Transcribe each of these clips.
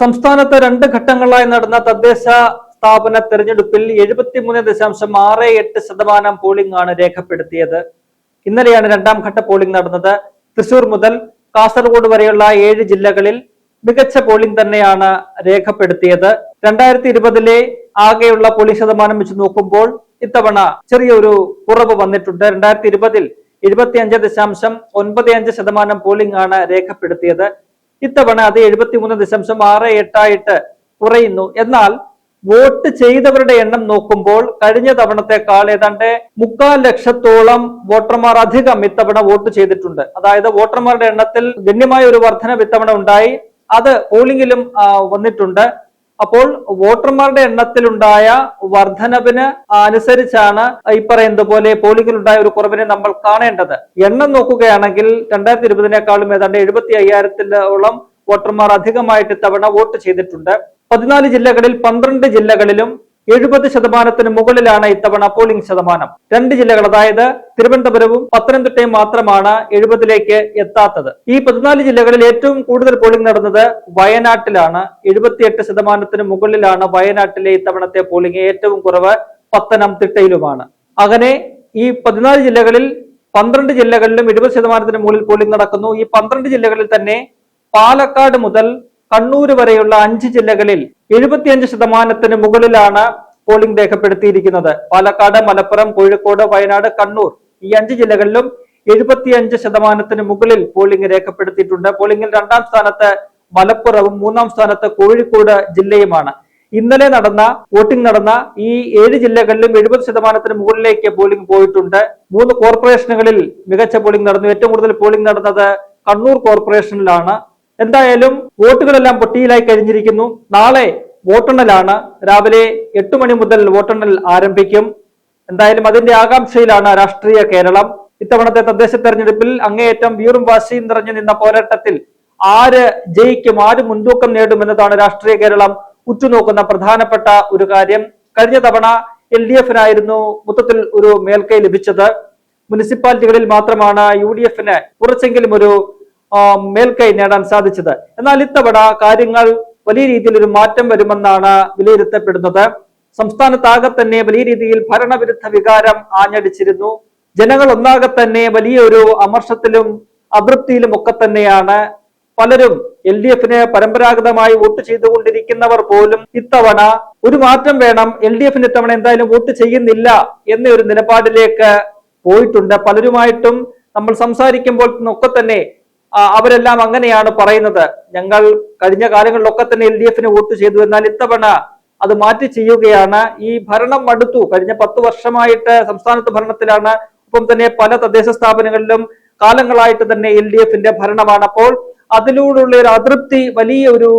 സംസ്ഥാനത്ത് രണ്ട് ഘട്ടങ്ങളായി നടന്ന തദ്ദേശ സ്ഥാപന തെരഞ്ഞെടുപ്പിൽ എഴുപത്തിമൂന്ന് ദശാംശം ആറ് എട്ട് ശതമാനം പോളിംഗ് ആണ് രേഖപ്പെടുത്തിയത്. ഇന്നലെയാണ് രണ്ടാം ഘട്ട പോളിംഗ് നടന്നത്. തൃശൂർ മുതൽ കാസർഗോഡ് വരെയുള്ള ഏഴ് ജില്ലകളിൽ മികച്ച പോളിംഗ് തന്നെയാണ് രേഖപ്പെടുത്തിയത്. രണ്ടായിരത്തി ഇരുപതിലെ ആകെയുള്ള പോളിംഗ് ശതമാനം വെച്ച് നോക്കുമ്പോൾ ഇത്തവണ ചെറിയൊരു കുറവ് വന്നിട്ടുണ്ട്. രണ്ടായിരത്തി ഇരുപതിൽ എഴുപത്തി അഞ്ച് ദശാംശം ഒൻപത് അഞ്ച് ശതമാനം പോളിംഗ് ആണ് രേഖപ്പെടുത്തിയത്. ഇത്തവണ അത് എഴുപത്തിമൂന്ന് ദശാംശം ആറ് എട്ടായിട്ട് കുറയുന്നു. എന്നാൽ വോട്ട് ചെയ്തവരുടെ എണ്ണം നോക്കുമ്പോൾ കഴിഞ്ഞ തവണത്തെക്കാൾ ഏതാണ്ട് മുക്കാൽ ലക്ഷത്തോളം വോട്ടർമാർ അധികം ഇത്തവണ വോട്ട് ചെയ്തിട്ടുണ്ട്. അതായത് വോട്ടർമാരുടെ എണ്ണത്തിൽ ഗണ്യമായ ഒരു വർധന ഇത്തവണ ഉണ്ടായി. അത് പോളിംഗിലും വന്നിട്ടുണ്ട്. അപ്പോൾ വോട്ടർമാരുടെ എണ്ണത്തിലുണ്ടായ വർധനവിന് അനുസരിച്ചാണ് ഈ പറയുന്നത് പോലെ പോളിംഗിലുണ്ടായ ഒരു കുറവിനെ നമ്മൾ കാണേണ്ടത്. എണ്ണം നോക്കുകയാണെങ്കിൽ രണ്ടായിരത്തി ഇരുപതിനേക്കാളും ഏതാണ്ട് എഴുപത്തി അയ്യായിരത്തിലോളം വോട്ടർമാർ അധികമായിട്ട് തവണ വോട്ട് ചെയ്തിട്ടുണ്ട്. പതിനാല് ജില്ലകളിൽ പന്ത്രണ്ട് ജില്ലകളിലും എഴുപത് ശതമാനത്തിന് മുകളിലാണ് ഇത്തവണ പോളിംഗ് ശതമാനം. രണ്ട് ജില്ലകൾ അതായത് തിരുവനന്തപുരവും പത്തനംതിട്ടയും മാത്രമാണ് എഴുപതിലേക്ക് എത്താത്തത്. ഈ പതിനാല് ജില്ലകളിൽ ഏറ്റവും കൂടുതൽ പോളിംഗ് നടന്നത് വയനാട്ടിലാണ്. എഴുപത്തിയെട്ട് ശതമാനത്തിന് മുകളിലാണ് വയനാട്ടിലെ ഇത്തവണത്തെ പോളിംഗ്. ഏറ്റവും കുറവ് പത്തനംതിട്ടയിലുമാണ്. അങ്ങനെ ഈ പതിനാല് ജില്ലകളിൽ പന്ത്രണ്ട് ജില്ലകളിലും എഴുപത് ശതമാനത്തിന് മുകളിൽ പോളിംഗ് നടക്കുന്നു. ഈ പന്ത്രണ്ട് ജില്ലകളിൽ തന്നെ പാലക്കാട് മുതൽ കണ്ണൂർ വരെയുള്ള അഞ്ച് ജില്ലകളിൽ എഴുപത്തിയഞ്ച് ശതമാനത്തിന് മുകളിലാണ് പോളിംഗ് രേഖപ്പെടുത്തിയിരിക്കുന്നത്. പാലക്കാട് മലപ്പുറം കോഴിക്കോട് വയനാട് കണ്ണൂർ ഈ അഞ്ച് ജില്ലകളിലും എഴുപത്തിയഞ്ച് ശതമാനത്തിന് മുകളിൽ പോളിംഗ് രേഖപ്പെടുത്തിയിട്ടുണ്ട്. പോളിംഗിൽ രണ്ടാം സ്ഥാനത്ത് മലപ്പുറവും മൂന്നാം സ്ഥാനത്ത് കോഴിക്കോട് ജില്ലയുമാണ്. ഇന്നലെ നടന്ന വോട്ടിംഗ് നടന്ന ഈ ഏഴ് ജില്ലകളിലും എഴുപത് ശതമാനത്തിന് മുകളിലേക്ക് പോളിംഗ് പോയിട്ടുണ്ട്. മൂന്ന് കോർപ്പറേഷനുകളിൽ മികച്ച പോളിംഗ് നടന്നു. ഏറ്റവും കൂടുതൽ പോളിംഗ് നടന്നത് കണ്ണൂർ കോർപ്പറേഷനിലാണ് എന്തായാലും വോട്ടുകളെല്ലാം പൊട്ടിയിലായി കഴിഞ്ഞിരിക്കുന്നു. നാളെ വോട്ടെണ്ണലാണ്. രാവിലെ എട്ട് മണി മുതൽ വോട്ടെണ്ണൽ ആരംഭിക്കും. എന്തായാലും അതിന്റെ ആകാംക്ഷയിലാണ് രാഷ്ട്രീയ കേരളം. ഇത്തവണത്തെ തദ്ദേശ തെരഞ്ഞെടുപ്പിൽ അങ്ങേയറ്റം വീറും വാശിയും നിറഞ്ഞു നിന്ന പോരാട്ടത്തിൽ ആര് ജയിക്കും ആര് മുൻതൂക്കം നേടുമെന്നതാണ് രാഷ്ട്രീയ കേരളം ഉറ്റുനോക്കുന്ന പ്രധാനപ്പെട്ട ഒരു കാര്യം. കഴിഞ്ഞ തവണ എൽ ഡി എഫിനായിരുന്നു മൊത്തത്തിൽ ഒരു മേൽക്കൈ ലഭിച്ചത്. മുനിസിപ്പാലിറ്റികളിൽ മാത്രമാണ് യു ഡി എഫിന് കുറച്ചെങ്കിലും ഒരു മേൽക്കൈ നേടാൻ സാധിച്ചത്. എന്നാൽ ഇത്തവണ കാര്യങ്ങൾ വലിയ രീതിയിൽ ഒരു മാറ്റം വരുമെന്നാണ് വിലയിരുത്തപ്പെടുന്നത്. സംസ്ഥാനത്താകെ തന്നെ വലിയ രീതിയിൽ ഭരണവിരുദ്ധ വികാരം ആഞ്ഞടിച്ചിരുന്നു. ജനങ്ങൾ ഒന്നാകെ തന്നെ വലിയൊരു അമർഷത്തിലും അതൃപ്തിയിലും ഒക്കെ തന്നെയാണ്. പലരും എൽ ഡി എഫിന് പരമ്പരാഗതമായി വോട്ട് ചെയ്തുകൊണ്ടിരിക്കുന്നവർ പോലും ഇത്തവണ ഒരു മാറ്റം വേണം എൽ ഡി എഫിന് ഇത്തവണ എന്തായാലും വോട്ട് ചെയ്യുന്നില്ല എന്ന ഒരു നിലപാടിലേക്ക് പോയിട്ടുണ്ട്. പലരുമായിട്ടും നമ്മൾ സംസാരിക്കുമ്പോൾ ഒക്കെ തന്നെ അവരെല്ലാം അങ്ങനെയാണ് പറയുന്നത്. ഞങ്ങൾ കഴിഞ്ഞ കാലങ്ങളിലൊക്കെ തന്നെ എൽ ഡി എഫിന് വോട്ട് ചെയ്തു. എന്നാൽ ഇത്തവണ അത് മാറ്റി ചെയ്യുകയാണ്. ഈ ഭരണം മടുത്തു കഴിഞ്ഞ പത്ത് വർഷമായിട്ട് സംസ്ഥാനത്ത് ഭരണത്തിലാണ്. ഒപ്പം തന്നെ പല തദ്ദേശ സ്ഥാപനങ്ങളിലും കാലങ്ങളായിട്ട് തന്നെ എൽ ഡി എഫിന്റെ ഭരണമാണ്. അപ്പോൾ അതിലൂടെയുള്ള ഒരു അതൃപ്തി വലിയ ഒരു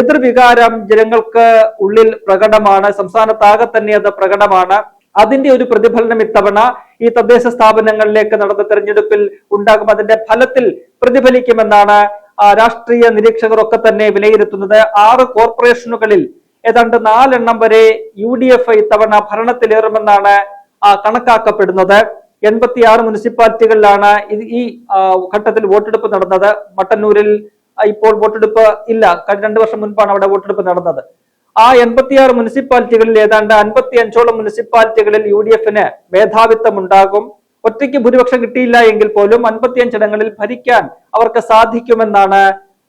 എതിർവികാരം ജനങ്ങൾക്ക് ഉള്ളിൽ പ്രകടമാണ്. സംസ്ഥാനത്താകെ തന്നെ അത് പ്രകടമാണ്. അതിന്റെ ഒരു പ്രതിഫലനം ഇത്തവണ ഈ തദ്ദേശ സ്ഥാപനങ്ങളിലേക്ക് നടന്ന തെരഞ്ഞെടുപ്പിൽ ഉണ്ടാകും. അതിന്റെ ഫലത്തിൽ പ്രതിഫലിക്കുമെന്നാണ് രാഷ്ട്രീയ നിരീക്ഷകരൊക്കെ തന്നെ വിലയിരുത്തുന്നത്. ആറ് കോർപ്പറേഷനുകളിൽ ഏതാണ്ട് നാലെണ്ണം വരെ യു ഡി എഫ് ഇത്തവണ ഭരണത്തിലേറുമെന്നാണ് കണക്കാക്കപ്പെടുന്നത്. എൺപത്തിയാറ് മുനിസിപ്പാലിറ്റികളിലാണ് ഈ ഘട്ടത്തിൽ വോട്ടെടുപ്പ് നടന്നത്. മട്ടന്നൂരിൽ ഇപ്പോൾ വോട്ടെടുപ്പ് ഇല്ല. രണ്ടു വർഷം മുൻപാണ് അവിടെ വോട്ടെടുപ്പ് നടന്നത്. ആ എൺപത്തിയാറ് മുനിസിപ്പാലിറ്റികളിൽ ഏതാണ്ട് അൻപത്തി അഞ്ചോളം മുനിസിപ്പാലിറ്റികളിൽ യു ഡി എഫിന് മേധാവിത്വം ഉണ്ടാകും ഒറ്റയ്ക്ക് ഭൂരിപക്ഷം കിട്ടിയില്ല എങ്കിൽ പോലും അൻപത്തിയഞ്ചിടങ്ങളിൽ ഭരിക്കാൻ അവർക്ക് സാധിക്കുമെന്നാണ്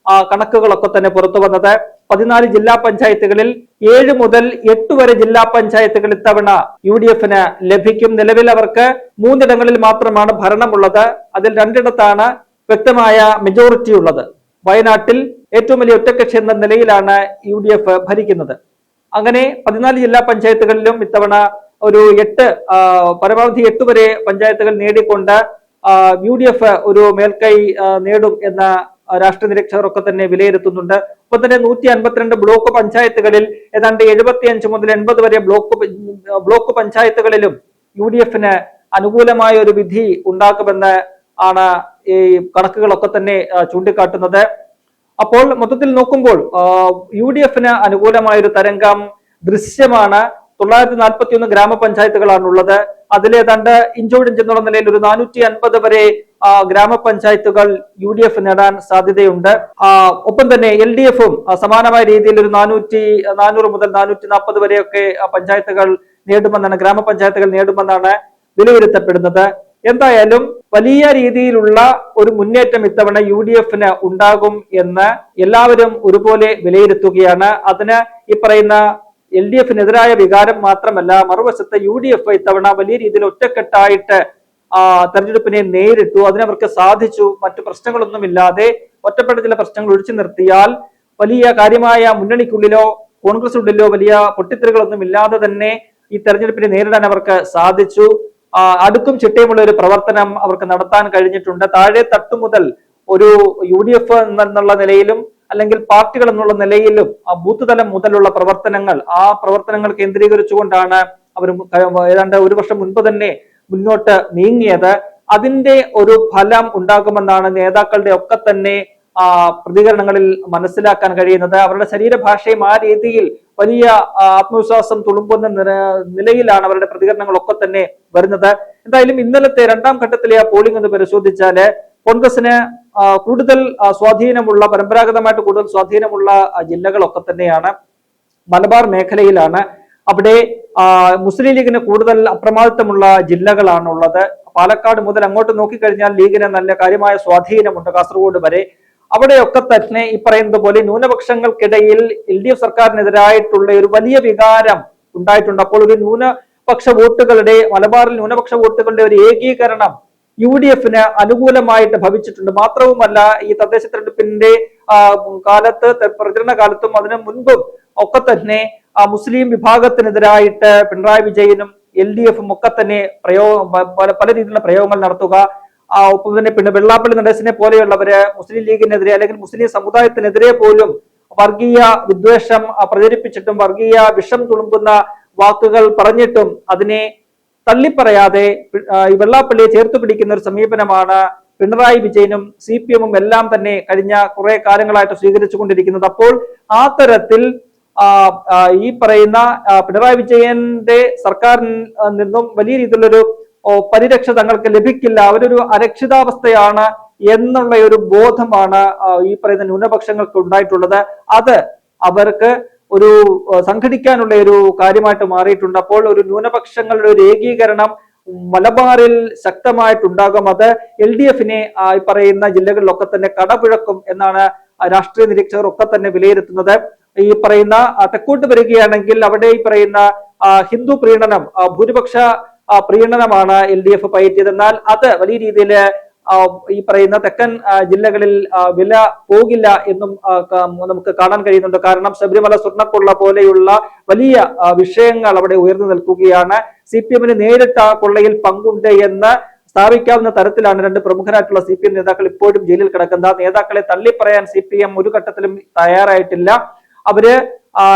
ആ കണക്കുകളൊക്കെ തന്നെ പുറത്തു വന്നത്. പതിനാല് ജില്ലാ പഞ്ചായത്തുകളിൽ ഏഴ് മുതൽ എട്ട് വരെ ജില്ലാ പഞ്ചായത്തുകൾ ഇത്തവണ യു ഡി എഫിന് ലഭിക്കും. നിലവിൽ അവർക്ക് മൂന്നിടങ്ങളിൽ മാത്രമാണ് ഭരണമുള്ളത്. അതിൽ രണ്ടിടത്താണ് വ്യക്തമായ മെജോറിറ്റി ഉള്ളത്. വയനാട്ടിൽ ഏറ്റവും വലിയ ഒറ്റക്കക്ഷി എന്ന നിലയിലാണ് യു ഡി എഫ് ഭരിക്കുന്നത്. അങ്ങനെ പതിനാല് ജില്ലാ പഞ്ചായത്തുകളിലും ഇത്തവണ ഒരു എട്ട് പരമാവധി എട്ട് വരെ പഞ്ചായത്തുകൾ നേടിക്കൊണ്ട് യു ഡി എഫ് ഒരു മേൽക്കൈ നേടും എന്ന രാഷ്ട്രീയ നിരീക്ഷകരൊക്കെ തന്നെ വിലയിരുത്തുന്നുണ്ട്. ഒപ്പം തന്നെ നൂറ്റി അൻപത്തിരണ്ട് ബ്ലോക്ക് പഞ്ചായത്തുകളിൽ ഏതാണ്ട് എഴുപത്തിയഞ്ച് മുതൽ എൺപത് വരെ ബ്ലോക്ക് ബ്ലോക്ക് പഞ്ചായത്തുകളിലും യു ഡി എഫിന് അനുകൂലമായ ഒരു വിധി ഉണ്ടാക്കുമെന്ന് ആണ് ഈ കണക്കുകളൊക്കെ തന്നെ ചൂണ്ടിക്കാട്ടുന്നത്. അപ്പോൾ മൊത്തത്തിൽ നോക്കുമ്പോൾ യു ഡി എഫിന് അനുകൂലമായ ഒരു തരംഗം ദൃശ്യമാണ്. തൊള്ളായിരത്തി നാൽപ്പത്തി ഒന്ന് ഗ്രാമപഞ്ചായത്തുകളാണുള്ളത് അതിലേതാണ്ട് ഇഞ്ചോടിഞ്ചെന്നുള്ള നിലയിൽ ഒരു നാനൂറ്റി അൻപത് വരെ ഗ്രാമപഞ്ചായത്തുകൾ യു ഡി എഫ് നേടാൻ സാധ്യതയുണ്ട്. ഒപ്പം തന്നെ എൽ ഡി എഫും സമാനമായ രീതിയിൽ ഒരു നാനൂറ്റി നാനൂറ് മുതൽ നാനൂറ്റി നാൽപ്പത് വരെയൊക്കെ പഞ്ചായത്തുകൾ നേടുമെന്നാണ് ഗ്രാമപഞ്ചായത്തുകൾ നേടുമെന്നാണ് വിലയിരുത്തപ്പെടുന്നത്. എന്തായാലും വലിയ രീതിയിലുള്ള ഒരു മുന്നേറ്റം ഇത്തവണ യു ഡി എഫിന് ഉണ്ടാകും എന്ന് എല്ലാവരും ഒരുപോലെ വിലയിരുത്തുകയാണ്. അതിന് ഈ പറയുന്ന എൽ ഡി എഫിനെതിരായ വികാരം മാത്രമല്ല മറുവശത്ത് യു ഡി എഫ് ഇത്തവണ വലിയ രീതിയിൽ ഒറ്റക്കെട്ടായിട്ട് തെരഞ്ഞെടുപ്പിനെ നേരിട്ടു. അതിനവർക്ക് സാധിച്ചു. മറ്റു പ്രശ്നങ്ങളൊന്നുമില്ലാതെ ഒറ്റപ്പെട്ട ചില പ്രശ്നങ്ങൾ ഒഴിച്ചു നിർത്തിയാൽ വലിയ കാര്യമായ മുന്നണിക്കുള്ളിലോ കോൺഗ്രസിനുള്ളിലോ വലിയ പൊട്ടിത്തെറികളൊന്നും ഇല്ലാതെ തന്നെ ഈ തെരഞ്ഞെടുപ്പിനെ നേരിടാൻ അവർക്ക് സാധിച്ചു. അടുക്കും ചിട്ടയുമുള്ള ഒരു പ്രവർത്തനം അവർക്ക് നടത്താൻ കഴിഞ്ഞിട്ടുണ്ട്. താഴെ തട്ടു മുതൽ ഒരു യു ഡി എഫ് എന്നുള്ള നിലയിലും അല്ലെങ്കിൽ പാർട്ടികൾ എന്നുള്ള നിലയിലും ആ ബൂത്ത് തലം മുതലുള്ള പ്രവർത്തനങ്ങൾ ആ പ്രവർത്തനങ്ങൾ കേന്ദ്രീകരിച്ചുകൊണ്ടാണ് അവർ ഏതാണ്ട് ഒരു വർഷം മുൻപ് തന്നെ മുന്നോട്ട് നീങ്ങിയത്. അതിന്റെ ഒരു ഫലം ഉണ്ടാകുമെന്നാണ് നേതാക്കളുടെ ഒക്കെ തന്നെ പ്രതികരണങ്ങളിൽ മനസ്സിലാക്കാൻ കഴിയുന്നത്. അവരുടെ ശരീരഭാഷയും ആ രീതിയിൽ വലിയ ആത്മവിശ്വാസം തുളുമ്പുന്ന നിലയിലാണ് അവരുടെ പ്രതികരണങ്ങളൊക്കെ തന്നെ വരുന്നത്. എന്തായാലും ഇന്നലത്തെ രണ്ടാം ഘട്ടത്തിലെ ആ പോളിംഗ് ഒന്ന് പരിശോധിച്ചാൽ കോൺഗ്രസിന് കൂടുതൽ സ്വാധീനമുള്ള പരമ്പരാഗതമായിട്ട് കൂടുതൽ സ്വാധീനമുള്ള ജില്ലകളൊക്കെ തന്നെയാണ്. മലബാർ മേഖലയിലാണ്. അവിടെ മുസ്ലിം ലീഗിന് കൂടുതൽ അപ്രമാദിത്വമുള്ള ജില്ലകളാണുള്ളത്. പാലക്കാട് മുതൽ അങ്ങോട്ട് നോക്കിക്കഴിഞ്ഞാൽ ലീഗിന് നല്ല കാര്യമായ സ്വാധീനമുണ്ട്. കാസർഗോഡ് വരെ അവിടെയൊക്കെ തന്നെ ഈ പറയുന്നത് പോലെ ന്യൂനപക്ഷങ്ങൾക്കിടയിൽ എൽ ഡി എഫ് സർക്കാരിനെതിരായിട്ടുള്ള ഒരു വലിയ വികാരം ഉണ്ടായിട്ടുണ്ട്. അപ്പോൾ ഒരു ന്യൂനപക്ഷ വോട്ടുകളുടെ മലബാറിൽ ന്യൂനപക്ഷ വോട്ടുകളുടെ ഒരു ഏകീകരണം യു ഡി എഫിന് അനുകൂലമായിട്ട് ഭവിച്ചിട്ടുണ്ട്. മാത്രവുമല്ല ഈ തദ്ദേശ തെരഞ്ഞെടുപ്പിന്റെ കാലത്ത് പ്രചരണ കാലത്തും അതിനു മുൻപും ഒക്കെ തന്നെ മുസ്ലിം വിഭാഗത്തിനെതിരായിട്ട് പിണറായി വിജയനും എൽ ഡി എഫും ഒക്കെ തന്നെ പ്രയോഗ പല രീതിയിലുള്ള പ്രയോഗങ്ങൾ നടത്തുക ഒപ്പം തന്നെ പിന്നെ വെള്ളാപ്പള്ളി നടേശനെ പോലെയുള്ളവര് മുസ്ലിം ലീഗിനെതിരെ അല്ലെങ്കിൽ മുസ്ലിം സമുദായത്തിനെതിരെ പോലും വർഗീയ വിദ്വേഷം പ്രചരിപ്പിച്ചിട്ടും വർഗീയ വിഷം തുളുമ്പുന്ന വാക്കുകൾ പറഞ്ഞിട്ടും അതിനെ തള്ളിപ്പറയാതെ ഈ വെള്ളാപ്പള്ളിയെ ചേർത്ത് പിടിക്കുന്ന ഒരു സമീപനമാണ് പിണറായി വിജയനും സി പി എമ്മും എല്ലാം തന്നെ കഴിഞ്ഞ കുറെ കാലങ്ങളായിട്ട് സ്വീകരിച്ചു കൊണ്ടിരിക്കുന്നത്. അപ്പോൾ ആ തരത്തിൽ ഈ പറയുന്ന പിണറായി വിജയന്റെ സർക്കാരിൽ നിന്നും വലിയ രീതിയിലുള്ളൊരു പരിരക്ഷ തങ്ങൾക്ക് ലഭിക്കില്ല. അവരൊരു അരക്ഷിതാവസ്ഥയാണ് എന്നുള്ള ഒരു ബോധമാണ് ഈ പറയുന്ന ന്യൂനപക്ഷങ്ങൾക്ക് ഉണ്ടായിട്ടുള്ളത്. അത് അവർക്ക് ഒരു സംഘടിക്കാനുള്ള ഒരു കാര്യമായിട്ട് മാറിയിട്ടുണ്ട്. അപ്പോൾ ഒരു ന്യൂനപക്ഷങ്ങളുടെ ഒരു ഏകീകരണം മലബാറിൽ ശക്തമായിട്ടുണ്ടാകും. അത് എൽ ഡി എഫിനെ ഈ പറയുന്ന ജില്ലകളിലൊക്കെ തന്നെ കടപിഴക്കും എന്നാണ് രാഷ്ട്രീയ നിരീക്ഷകർ ഒക്കെ തന്നെ വിലയിരുത്തുന്നത്. ഈ പറയുന്ന തെക്കോട്ട് വരികയാണെങ്കിൽ അവിടെ ഈ പറയുന്ന ഹിന്ദു പ്രീണനം ഭൂരിപക്ഷ പ്രീണനമാണ് എൽ ഡി എഫ് പയറ്റിയത് എന്നാൽ അത് വലിയ രീതിയിൽ ഈ പറയുന്ന തെക്കൻ ജില്ലകളിൽ വില പോകില്ല എന്നും നമുക്ക് കാണാൻ കഴിയുന്നുണ്ട്. കാരണം ശബരിമല സ്വർണക്കൊള്ള പോലെയുള്ള വലിയ വിഷയങ്ങൾ അവിടെ ഉയർന്നു നിൽക്കുകയാണ്. സി പി എമ്മിന് നേരിട്ട് ആ കൊള്ളയിൽ പങ്കുണ്ട് എന്ന് സ്ഥാപിക്കാവുന്ന തരത്തിലാണ് രണ്ട് പ്രമുഖരായിട്ടുള്ള സി പി എം നേതാക്കൾ ഇപ്പോഴും ജയിലിൽ കിടക്കുന്നത്. നേതാക്കളെ തള്ളിപ്പറയാൻ സി പി എം ഒരു ഘട്ടത്തിലും തയ്യാറായിട്ടില്ല. അവർ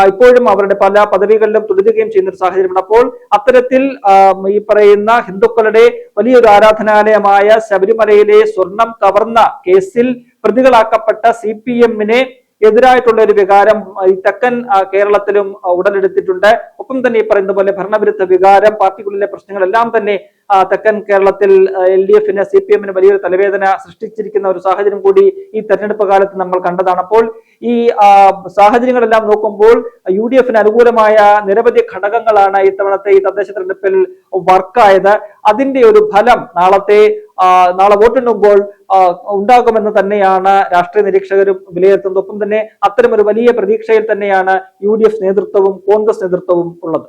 ഇപ്പോഴും അവരുടെ പല പദവികളിലും തുടരുകയും ചെയ്യുന്ന ഒരു സാഹചര്യമുണ്ട്. അപ്പോൾ അത്തരത്തിൽ ഈ പറയുന്ന ഹിന്ദുക്കളുടെ വലിയൊരു ആരാധനാലയമായ ശബരിമലയിലെ സ്വർണം കവർന്ന കേസിൽ പ്രതികളാക്കപ്പെട്ട സി പി എമ്മിനെ എതിരായിട്ടുള്ള ഒരു വികാരം ഈ തെക്കൻ കേരളത്തിലും ഉടലെടുത്തിട്ടുണ്ട്. ഒപ്പം തന്നെ ഈ പറയുന്ന പോലെ ഭരണവിരുദ്ധ വികാരം പാർട്ടിക്കുള്ളിലെ പ്രശ്നങ്ങളെല്ലാം തന്നെ തെക്കൻ കേരളത്തിൽ എൽ ഡി എഫിന് സി പി എമ്മിന് വലിയൊരു തലവേദന സൃഷ്ടിച്ചിരിക്കുന്ന ഒരു സാഹചര്യം കൂടി ഈ തെരഞ്ഞെടുപ്പ് കാലത്ത് നമ്മൾ കണ്ടതാണ്. അപ്പോൾ ഈ സാഹചര്യങ്ങളെല്ലാം നോക്കുമ്പോൾ യു ഡി എഫിന് അനുകൂലമായ നിരവധി ഘടകങ്ങളാണ് ഇത്തവണത്തെ ഈ തദ്ദേശ തെരഞ്ഞെടുപ്പിൽ വർക്കായത്. അതിന്റെ ഒരു ഫലം നാളത്തെ നാളെ വോട്ടെണ്ണുമ്പോൾ ഉണ്ടാകുമെന്ന് തന്നെയാണ് രാഷ്ട്രീയ നിരീക്ഷകരും വിലയിരുത്തുന്നത്. ഒപ്പം തന്നെ അത്തരം ഒരു വലിയ പ്രതീക്ഷയിൽ തന്നെയാണ് യു നേതൃത്വവും കോൺഗ്രസ് നേതൃത്വവും ഉള്ളത്.